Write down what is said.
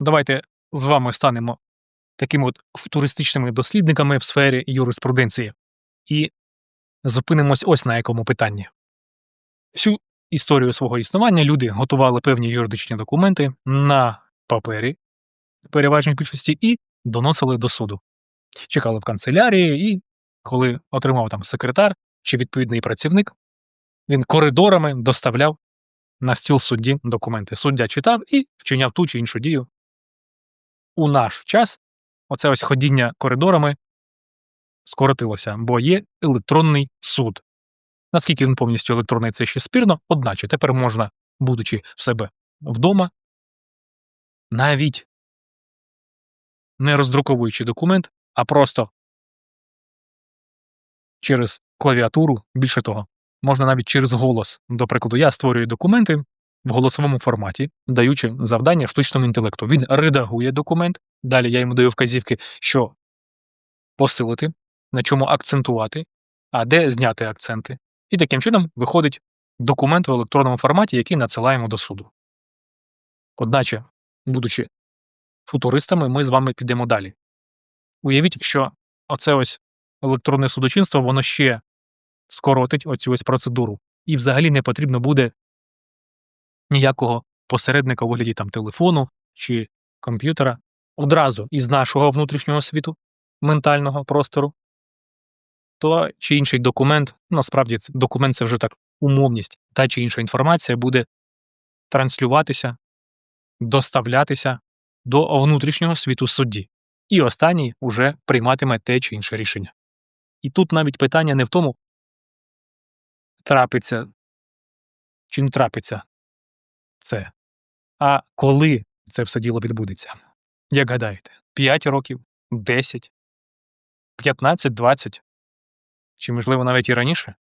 Давайте з вами станемо такими от футуристичними дослідниками в сфері юриспруденції і зупинимось ось на якому питанні. Всю історію свого існування люди готували певні юридичні документи на папері в переважній більшості і доносили до суду. Чекали в канцелярії, і коли отримав там секретар чи відповідний працівник, він коридорами доставляв на стіл судді документи. Суддя читав і вчиняв ту чи іншу дію. У наш час оце ось ходіння коридорами скоротилося, бо є електронний суд. Наскільки він повністю електронний, це ще спірно, одначе тепер можна, будучи в себе вдома, навіть не роздруковуючи документ, а просто через клавіатуру, більше того, можна навіть через голос. До прикладу, я створюю документи в голосовому форматі, даючи завдання штучному інтелекту. Він редагує документ, далі я йому даю вказівки, що посилити, на чому акцентувати, а де зняти акценти. І таким чином виходить документ в електронному форматі, який надсилаємо до суду. Одначе, будучи футуристами, ми з вами підемо далі. Уявіть, що оце ось електронне судочинство, воно ще скоротить оцю ось процедуру. І взагалі не потрібно буде ніякого посередника у вигляді там телефону чи комп'ютера. Одразу із нашого внутрішнього світу, ментального простору, то чи інший документ, насправді документ це вже так умовність, та чи інша інформація буде транслюватися, доставлятися до внутрішнього світу судді. І останній уже прийматиме те чи інше рішення. І тут навіть питання не в тому, трапиться чи не трапиться це, а коли це все діло відбудеться. Як гадаєте, 5 років, 10, 15, 20, чи, можливо, навіть і раніше?